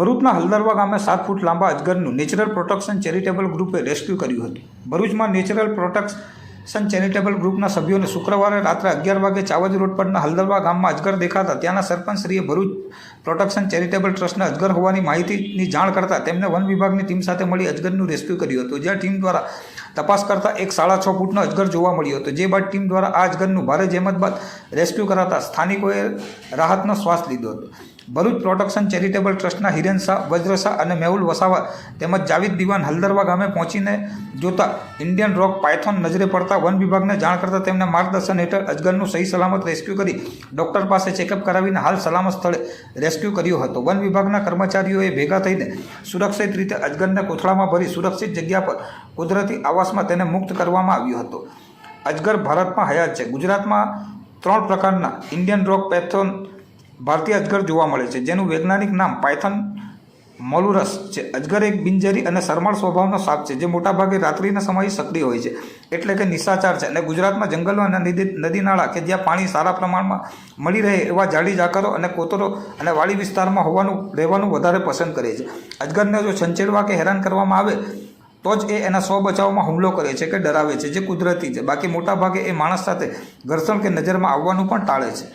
ભરૂચના હલદરવા ગામે સાત ફૂટ લાંબા અજગરનું નેચરલ પ્રોટેક્શન ચેરિટેબલ ગ્રુપે રેસ્ક્યુ કર્યું હતું. ભરૂચમાં નેચરલ પ્રોટેક્શન ચેરિટેબલ ગ્રુપના સભ્યોને શુક્રવારે રાત્રે અગિયાર વાગે ચાવજ રોડ પરના હલદરવા ગામમાં અજગર દેખાતા ત્યાંના સરપંચશ્રીએ ભરૂચ પ્રોટેક્શન ચેરિટેબલ ટ્રસ્ટને અજગર હોવાની માહિતીની જાણ કરતા તેમને વન વિભાગની ટીમ સાથે મળી અજગરનું રેસ્ક્યુ કર્યું હતું, જ્યાં ટીમ દ્વારા તપાસ કરતા એક સાડા છ ફૂટનો અજગર જોવા મળ્યો હતો, જે બાદ ટીમ દ્વારા આ અજગરનું ભારે જહેમત બાદ રેસ્ક્યુ કરાતા સ્થાનિકોએ રાહતનો શ્વાસ લીધો હતો. ભરૂચ પ્રોટેક્શન ચેરિટેબલ ટ્રસ્ટના હિરેન શાહ, વજ્ર શાહ અને મેહુલ વસાવા તેમજ જાવિદ દિવાન હલદરવા ગામે પહોંચીને જોતા ઇન્ડિયન રોક પાયથોન નજરે પડતા વન વિભાગને જાણ કરતા તેમને માર્ગદર્શન હેઠળ અજગરનું સહી સલામત રેસ્ક્યુ કરી ડૉક્ટર પાસે ચેકઅપ કરાવીને હાલ સલામત સ્થળે રેસ્ક્યુ કર્યો હતો. વન વિભાગના કર્મચારીઓએ ભેગા થઈને સુરક્ષિત રીતે અજગરને કોથળામાં ભરી સુરક્ષિત જગ્યા પર કુદરતી આવાસમાં તેને મુક્ત કરવામાં આવ્યો હતો. અજગર ભારતમાં હયાત છે. ગુજરાતમાં ત્રણ પ્રકારના ઇન્ડિયન રોક પેથોન ભારતીય અજગર જોવા મળે છે, જેનું વૈજ્ઞાનિક નામ પાયથન મોલુરસ છે. અજગર એક બિનજરી અને શરમાળ સ્વભાવનો સાપ છે, જે મોટાભાગે રાત્રિના સમયે સક્રિય હોય છે. એટલે કે નિશાચાર છે. અને ગુજરાતમાં જંગલો અને નદી નાળા કે જ્યાં પાણી સારા પ્રમાણમાં મળી રહે એવા જાડી જાકરો અને કોતરો અને વાડી વિસ્તારમાં હોવાનું, રહેવાનું વધારે પસંદ કરે છે. અજગરને જો છંછેડવા કે હેરાન કરવામાં આવે, તો જ એ એના સ્વ બચાવમાં હુમલો કરે છે કે ડરાવે છે, જે કુદરતી છે. બાકી મોટાભાગે એ માણસ સાથે ઘર્ષણ કે નજરમાં આવવાનું પણ ટાળે છે.